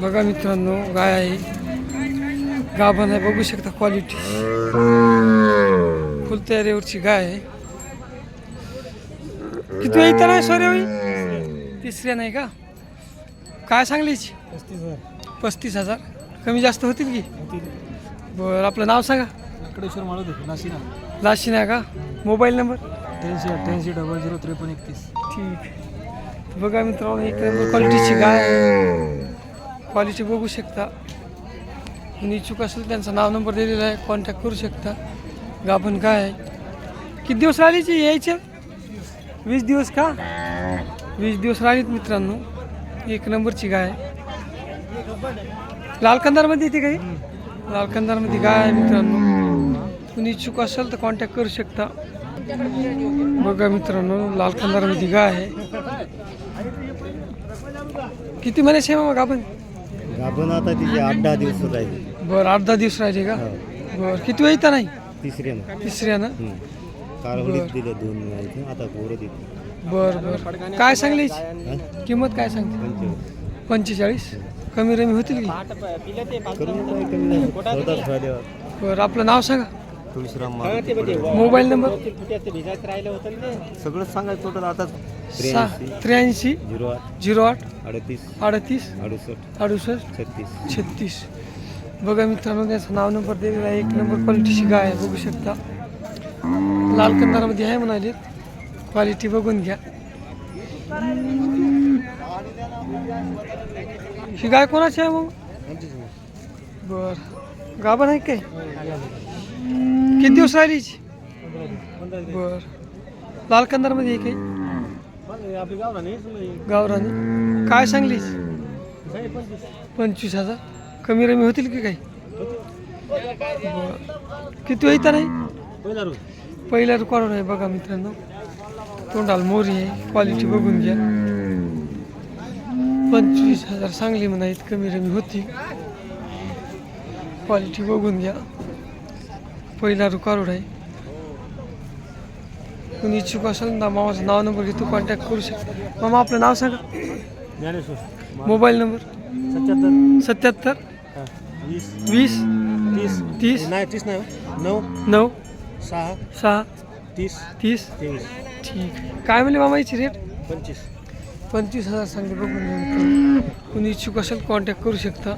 बघा मित्रांनो गाय आहे गाभण आहे बघू शकता क्वालिटी फुल तयारीवरची गाय आहे. किती वेळ इथं नाही सोरे होई तिसऱ्या नाही का? काय सांगलीची पस्तीस हजार. पस्तीस हजार. कमी जास्त होतील की? बरं आपलं नाव सांगा. कडेश्वर माळू दे नाशिना लाशी नाही का? Mobile number? त्र्याऐंशी अठ्ठ्याऐंशी डबल झिरो त्रेपन्न एकतीस. ठीक आहे. बघा मित्रांनो एक नंबर क्वालिटीची गाय क्वालिटी बघू शकता. कोणी इच्छुक असेल त्यांचा नाव नंबर दिलेला आहे कॉन्टॅक्ट करू शकता. गाभण काय आहे? किती दिवस राहिलीची यायचे? वीस दिवस का? वीस दिवस राहिलीत मित्रांनो. एक नंबरची गाय लाल कंदारमध्ये येते काही? लाल कंदारमध्ये गाय आहे मित्रांनो. कुणी इच्छुक असेल तर कॉन्टॅक्ट करू शकता. बघा मित्रांनो लाल कंदारमध्ये गाय आहे. किती महिन्याची आहे मग आपण आपण आता तिचे आठ दहा दिवस राहिले. बरं आठ दहा दिवस राहिले का? बरं किती वेळ येतं नाही? तिसऱ्यानं. तिसऱ्यानं? कारवडीत दिले दोन आता पोरं देते बरं बरं. काय सांगली? किंमत काय सांगते? पंचेचाळीस. कमी रमी होतील की? करून काय कमी नाही. बरं आपलं नाव सांगा. तुळशीराम पडवळ. Mobile number? सगळं सांगायचं टोटल आता सहा त्र्याऐंशी. झिरो आठ. झिरो आठ अडतीस. अडतीस अडुसष्ट. अडुसष्ट छत्तीस. छत्तीस. बघा मित्रांनो त्याचं नाव नंबर दिलेला आहे. एक नंबर क्वालिटीची गाय आहे बघू शकता. लाल कंदारामध्ये आहे म्हणाले. क्वालिटी बघून घ्या. ही गाय कोणाची आहे मग बर. गाभण आहे काय? किती दिवस राहिली बर. लाल कंदारमध्ये काही? आपली गावरानी. काय सांगलीच पंचवीस हजार. कमी रमी होतील की काही? किती येतं नाही पहिला रोज रेकॉर्ड आहे बघा मित्रांनो. तोंडाल मोरी आहे. क्वालिटी बघून घ्या. पंचवीस हजार सांगली म्हणा कमी रमी होती क्वालिटी बघून घ्या. पहिला रेकॉर्ड आहे कोणी इच्छुक असेल ना मामाचं नाव नंबर घेतो कॉन्टॅक्ट करू शकता. मामा आपलं नाव सांगा. ज्ञानेश्वर. मोबाईल नंबर सत्याहत्तर. सत्याहत्तर. वीस. वीस. तीस. तीस. नाही तीस नाही नऊ. नऊ. सहा. सहा. तीस. तीस. तेवीस. ठीक. काय म्हणले मामा याची रेट पंचवीस. पंचवीस हजार सांगते बघून. कोणी इच्छुक असेल कॉन्टॅक्ट करू शकता.